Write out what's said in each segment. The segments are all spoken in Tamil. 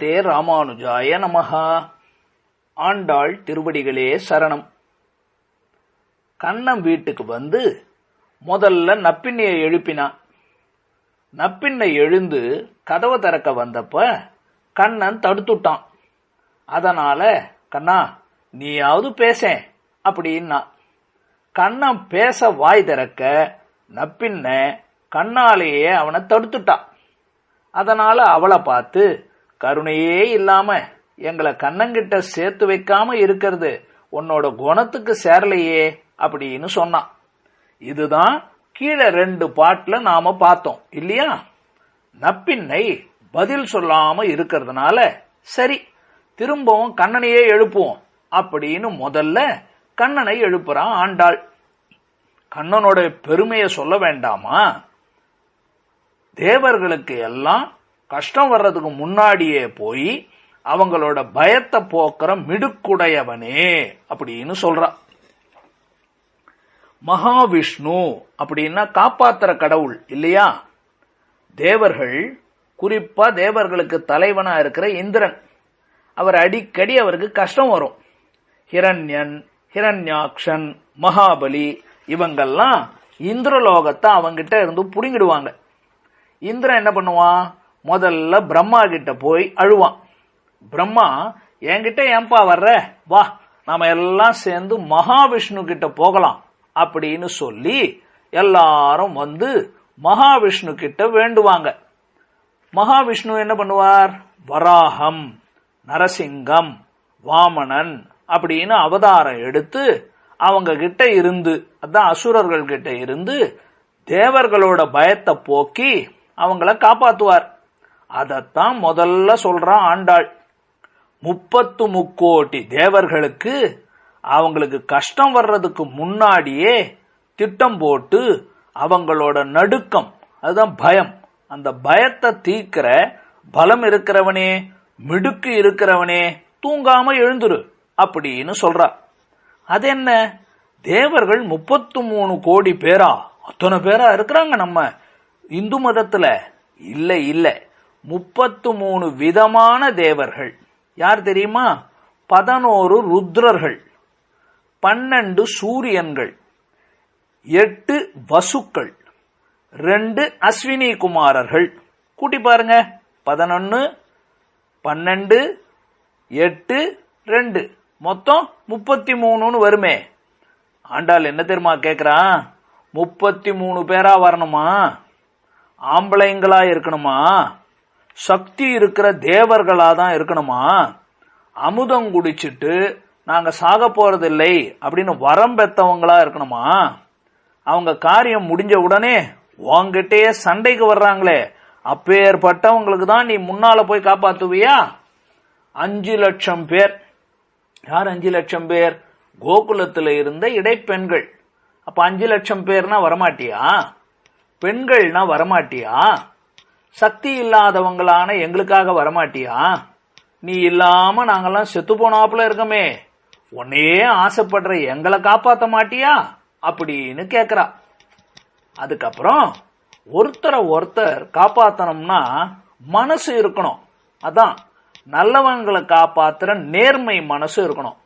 ஸ்ரீமதே ராமானுஜாய நமஹா. ஆண்டாள் திருவடிகளே சரணம். கண்ணன் வீட்டுக்கு வந்து முதல்ல நப்பிண்ணையை எழுப்பினான் நப்பிண்ணை எழுந்து கதவை திறக்க வந்தப்ப கண்ணன் தடுத்துட்டான். அதனால கண்ணா நீயாவது பேச அப்படின்னா. கண்ணன் பேச வாய் திறக்க நப்பின்ன கண்ணாலேயே அவனை தடுத்துட்டான். அதனால அவளை பார்த்து கருணையே இல்லாம எங்களை கண்ணங்கிட்ட சேர்த்து வைக்காம இருக்கிறது உன்னோட குணத்துக்கு சேரலையே அப்படின்னு சொன்னான். இதுதான் கீழே ரெண்டு பாட்டில் நாம பார்த்தோம் இல்லையா? நப்பின்னை பதில் சொல்லாம இருக்கிறதுனால சரி திரும்பவும் கண்ணனையே எழுப்புவோம் அப்படின்னு முதல்ல கண்ணனை எழுப்புறான் ஆண்டாள். கண்ணனோட பெருமையை சொல்ல வேண்டாமா? தேவர்களுக்கு எல்லாம் கஷ்டம் வர்றதுக்கு முன்னாடியே போய் அவங்களோட பயத்தை போக்குற மிடுக்குடையவனே அப்படின்னு சொல்றான் மகாவிஷ்ணு அப்படின்னா காப்பாத்துற கடவுள் இல்லையா? தேவர்கள் குறிப்பா தேவர்களுக்கு தலைவனா இருக்கிற இந்திரன். அவர் அடிக்கடி அவருக்கு கஷ்டம் வரும். ஹிரண்யன் ஹிரண்யாக்ஷன் மகாபலி இவங்கெல்லாம் இந்திரலோகத்தை அவங்கிட்ட இருந்து புடுங்கிடுவாங்க. இந்திரன் என்ன பண்ணுவான்? முதல்ல பிரம்மா கிட்ட போய் அழுவான். பிரம்மா என்கிட்ட ஏன்பா வர்ற? வா நாம எல்லாம் சேர்ந்து மகாவிஷ்ணு கிட்ட போகலாம் அப்படின்னு சொல்லி எல்லாரும் வந்து மகாவிஷ்ணு கிட்ட வேண்டுவாங்க. மகாவிஷ்ணு என்ன பண்ணுவார்? வராகம் நரசிங்கம் வாமனன் அப்படின்னு அவதாரம் எடுத்து அவங்க கிட்ட இருந்து அதான் அசுரர்கள் கிட்ட இருந்து தேவர்களோட பயத்தை போக்கி அவங்கள காப்பாத்துவார். அதைத்தான் முதல்ல சொல்றான் ஆண்டாள். முப்பத்து முக்கோட்டி தேவர்களுக்கு அவங்களுக்கு கஷ்டம் வர்றதுக்கு முன்னாடியே திட்டம் போட்டு அவங்களோட நடுக்கம் அதுதான் பயம். அந்த பயத்தை தீக்கிற பலம் இருக்கிறவனே மிடுக்கு இருக்கிறவனே தூங்காம எழுந்துரு அப்படின்னு சொல்றா. அது என்ன? தேவர்கள் முப்பத்து மூணு கோடி பேரா? அத்தனை பேரா இருக்கிறாங்க நம்ம. இந்து மதத்துல? இல்லை இல்லை. முப்பத்து மூணு விதமான தேவர்கள். யார் தெரியுமா? பதினோரு ருத்ரர்கள். பன்னெண்டு சூரியன்கள். எட்டு வசுக்கள். ரெண்டு அஸ்வினி குமாரர்கள். கூட்டி பாருங்க. பதினொன்று பன்னெண்டு எட்டு ரெண்டு. மொத்தம் முப்பத்தி மூணுன்னு வருமே. ஆண்டாள் என்ன தெரியுமா கேட்குறான் முப்பத்தி மூணு பேரா வரணுமா? ஆம்பளைங்களா இருக்கணுமா? சக்தி இருக்கிற தேவர்களா தான் இருக்கணுமா? அமுதம் குடிச்சிட்டு நாங்க சாக போகிறதில்லை அப்படின்னு வரம் பெத்தவங்களா இருக்கணுமா? அவங்க காரியம் முடிஞ்ச உடனே உங்ககிட்டயே சண்டைக்கு வர்றாங்களே. அப்பேற்பட்டவங்களுக்கு தான் நீ முன்னால போய் காப்பாத்துவியா? அஞ்சு லட்சம் பேர். யார் அஞ்சு லட்சம் பேர்? கோகுலத்தில் இருந்த இடைப்பெண்கள். அப்ப அஞ்சு லட்சம் பேர்னா வரமாட்டியா? பெண்கள்னா வரமாட்டியா? சக்தி இல்லாதவங்களான எங்களுக்காக வரமாட்டியா? நீ இல்லாம நாங்கெல்லாம் செத்து போனாப்புல இருக்கமே. உன்னையே ஆசைப்படுற எங்களை காப்பாத்த மாட்டியா? அப்படின்னு கேக்குறா. அதுக்கப்புறம் ஒருத்தரை ஒருத்தர் காப்பாத்தணும்னா மனசு இருக்கணும். அதான் நல்லவங்களை காப்பாத்துற நேர்மை மனசு இருக்கணும்.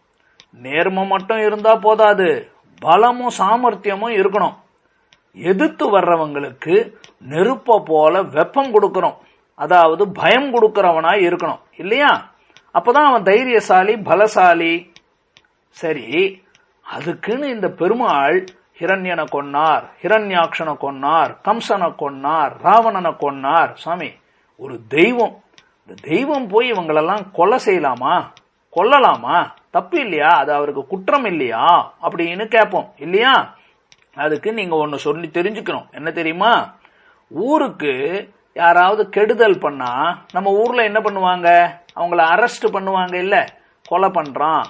நேர்மை மட்டும் இருந்தா போதாது. பலமும் சாமர்த்தியமும் இருக்கணும். எதிர்த்து வர்றவங்களுக்கு நெருப்ப போல வெப்பம் கொடுக்கணும் அதாவது பயம் கொடுக்கறவனா இருக்கணும். இல்லையா? அப்பதான் அவன் தைரியசாலி பலசாலி. சரி அதுக்குன்னு இந்த பெருமாள் ஹிரண்யனை கொன்னார் ஹிரண்யாக்ஷனை கொன்னார் கம்சனை கொன்னார் ராவணனை கொன்னார். சாமி ஒரு தெய்வம். இந்த தெய்வம் போய் இவங்களெல்லாம் கொலை செய்யலாமா? கொல்லலாமா? தப்பு இல்லையா? அது அவருக்கு குற்றம் இல்லையா? அப்படின்னு கேட்போம். இல்லையா? அதுக்கு நீங்க ஒன்னு சொல்லி தெரிஞ்சுக்கணும். என்ன தெரியுமா? ஊருக்கு யாராவது கெடுதல் பண்ணா நம்ம ஊர்ல என்ன பண்ணுவாங்க? அவங்கள அரெஸ்ட் பண்ணுவாங்க இல்ல. கொலை பண்றான்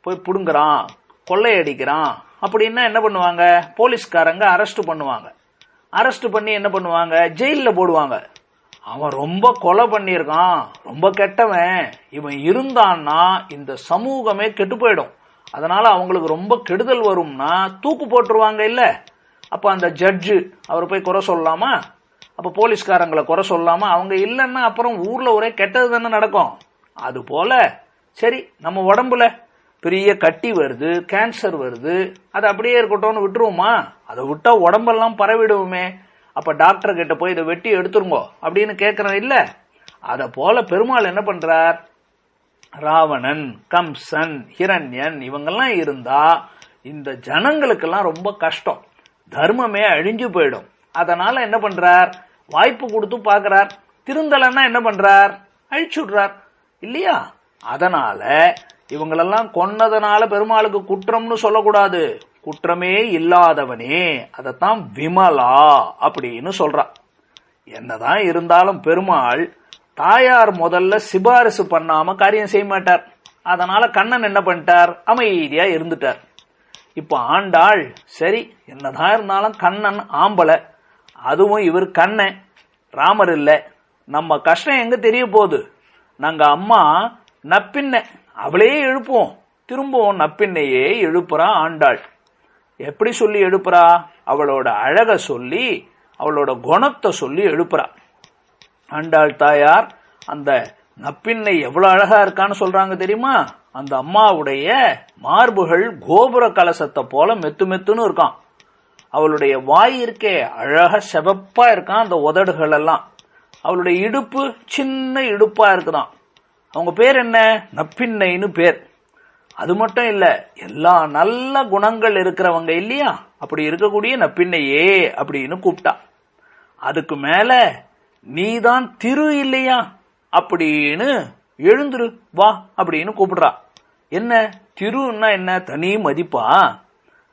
போய் புடுங்குறான் கொள்ளையடிக்கிறான் அப்படின்னா என்ன பண்ணுவாங்க? போலீஸ்காரங்க அரெஸ்ட் பண்ணுவாங்க. அரெஸ்ட் பண்ணி என்ன பண்ணுவாங்க? ஜெயிலில் போடுவாங்க. அவன் ரொம்ப கொலை பண்ணியிருக்கான். ரொம்ப கெட்டவன். இவன் இருந்தான்னா இந்த சமூகமே கெட்டு போயிடும். அதனால அவங்களுக்கு ரொம்ப கெடுதல் வரும்னா தூக்கு போட்டுருவாங்க இல்ல? அப்ப அந்த ஜட்ஜு அவர் போய் குறை சொல்லலாமா அப்ப போலீஸ்காரங்களை குறை சொல்லாம? அவங்க இல்லைன்னா அப்புறம் ஊர்ல ஒரே கெட்டது தானே நடக்கும். அது போல சரி நம்ம உடம்புல பெரிய கட்டி வருது கேன்சர் வருது அது அப்படியே இருக்கட்டும்னு விட்டுருவோமா? அதை விட்டா உடம்பெல்லாம் பரவிடுவோமே. அப்ப டாக்டர் கிட்ட போய் இதை வெட்டி எடுத்துருங்கோ அப்படின்னு கேட்கறேன் இல்ல? அத போல பெருமாள் என்ன பண்றார்? ராவணன் கம்சன் ஹிரண்யன் இவங்கெல்லாம் இருந்தா இந்த ஜனங்களுக்கெல்லாம் ரொம்ப கஷ்டம். தர்மமே அழிஞ்சு போயிடும். அதனால என்ன பண்றார்? வாய்ப்பு கொடுத்து பார்க்கறார். திருந்தலன்னா என்ன பண்றார்? அழிச்சுடுறார் இல்லையா? அதனால இவங்களெல்லாம் கொன்னதனால பெருமாளுக்கு குற்றம்னு சொல்லக்கூடாது. குற்றமே இல்லாதவனே அதத்தான் விமலா அப்படின்னு சொல்றான் என்னதான் இருந்தாலும் பெருமாள் தாயார் முதல்ல சிபாரிசு பண்ணாம காரியம் செய்ய மாட்டார். அதனால கண்ணன் என்ன பண்ணிட்டார்? அமைதியா இருந்துட்டார். இப்ப ஆண்டாள் சரி என்னதான் இருந்தாலும் கண்ணன் ஆம்பளை. அதுவும் இவர் கண்ணன் ராமர் இல்ல. நம்ம கஷ்டம் எங்க தெரிய போகுது? நாங்க அம்மா நப்பின்ன. அவளே எழுப்புவோம். திரும்பவும் நப்பின்னையே எழுப்புறா ஆண்டாள். எப்படி சொல்லி எழுப்புறா? அவளோட அழக சொல்லி அவளோட குணத்தை சொல்லி எழுப்புறா. ஆண்டாள் தாயார் அந்த நப்பின்னை எவ்வளவு அழகா இருக்கான்னு சொல்றாங்க தெரியுமா? அந்த அம்மாவுடைய மார்புகள் கோபுர கலசத்தை போல மெத்து மெத்துன்னு இருக்கான். அவளுடைய வாய் இருக்கே அழகா செவப்பா இருக்கான் அந்த உதடுகள் எல்லாம். அவளுடைய இடுப்பு சின்ன இடுப்பா இருக்குதான். அவங்க பேர் என்ன? நப்பின்னைன்னு பேர். அது மட்டும் இல்ல எல்லா நல்ல குணங்கள் இருக்கிறவங்க இல்லையா? அப்படி இருக்கக்கூடிய நப்பின்னையே அப்படின்னு கூப்பிட்டா. அதுக்கு மேல நீதான் திரு இல்லையா? அப்படின்னு எழுந்துரு வா அப்படின்னு கூப்பிடுறா. என்ன? திருன்னா என்ன? தனி மதிப்பா?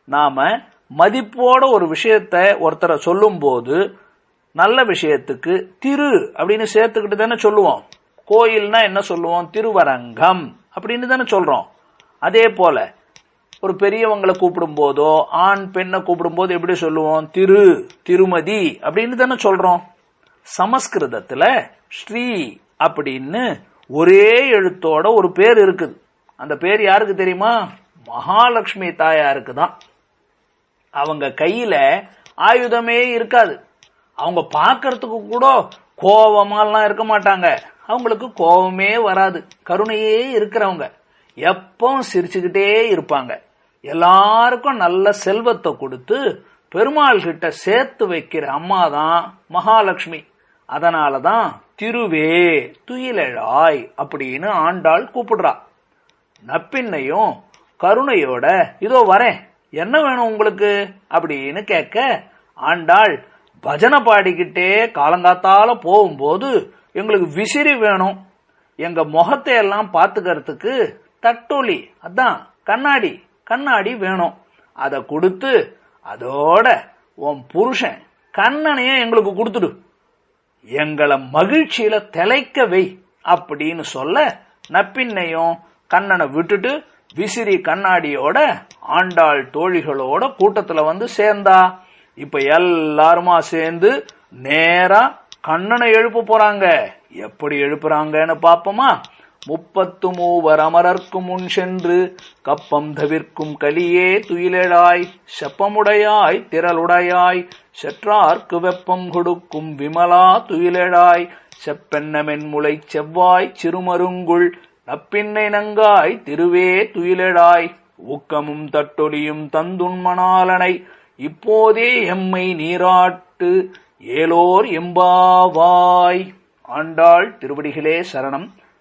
நாம மதிப்போட ஒரு விஷயத்த ஒருத்தரை சொல்லும் போது நல்ல விஷயத்துக்கு திரு அப்படின்னு சேர்த்துக்கிட்டு தானே சொல்லுவோம். கோயில்னா என்ன சொல்லுவோம்? திருவரங்கம் அப்படின்னு தானே சொல்றோம். அதே போல ஒரு பெரியவங்களை கூப்பிடும் போதோ ஆண் பெண்ணை கூப்பிடும் போது எப்படி சொல்லுவோம்? திரு திருமதி அப்படின்னு தானே சொல்றோம். சமஸ்கிருதத்துல ஸ்ரீ அப்படின்னு ஒரே எழுத்தோட ஒரு பேர் இருக்குது. அந்த பேர் யாருக்கு தெரியுமா? மகாலட்சுமி தாயாருக்கு தான் அவங்க கையில ஆயுதமே இருக்காது. அவங்க பார்க்கறதுக்கு கூட கோபமாலாம் இருக்க மாட்டாங்க. அவங்களுக்கு கோபமே வராது. கருணையே இருக்கிறவங்க. எப்பவும் சிரிச்சுக்கிட்டே இருப்பாங்க. எல்லாருக்கும் நல்ல செல்வத்தை கொடுத்து பெருமாள் கிட்ட சேர்த்து வைக்கிற அம்மா தான் மகாலட்சுமி. அதனால தான் திருவே துயிலழாய் அப்படின்னு ஆண்டாள் கூப்பிடுறா. நப்பின்னையும் கருணையோட இதோ வரேன் என்ன வேணும் உங்களுக்கு? அப்படின்னு கேட்க ஆண்டாள் பஜனை பாடிக்கிட்டே காலங்காத்தால போகும்போது எங்களுக்கு விசிறி வேணும். எங்க முகத்தை எல்லாம் பாத்துக்கிறதுக்கு தட்டொலி அதான் கண்ணாடி கண்ணாடி வேணும். அதை கொடுத்து அதோட உன் புருஷன் கண்ணனையே எங்களுக்கு கொடுத்துடு. எங்களை மகிழ்ச்சியில தலைக்க வை அப்படின்னு சொல்ல நப்பின்னையும் கண்ணனை விட்டுட்டு விசிறி கண்ணாடியோட ஆண்டாள் தோழிகளோட கூட்டத்துல வந்து சேர்ந்தா. இப்ப எல்லாருமா சேர்ந்து நேரா கண்ணனை எழுப்ப போறாங்க. எப்படி எழுப்புறாங்கன்னு பாப்போமா? முப்பத்து மூவர் அமரர்க்கு முன் சென்று கப்பம் தவிர்க்கும் கலியே துயிலெழாய் செப்பமுடையாய் திரளுடையாய் செற்றார்க்கு வெப்பம் கொடுக்கும் விமலா துயிலெழாய் செப்பெண்ணமென் முளை செவ்வாய் சிறுமருங்குள் நப்பின்னை நங்காய் திருவே துயிலெழாய் ஊக்கமும் தட்டொலியும் தந்துண்மணாலனை இப்போதே எம்மை நீராட்டு ஏலோர் எம்பாவாய். ஆண்டாள் திருவடிகளே சரணம்.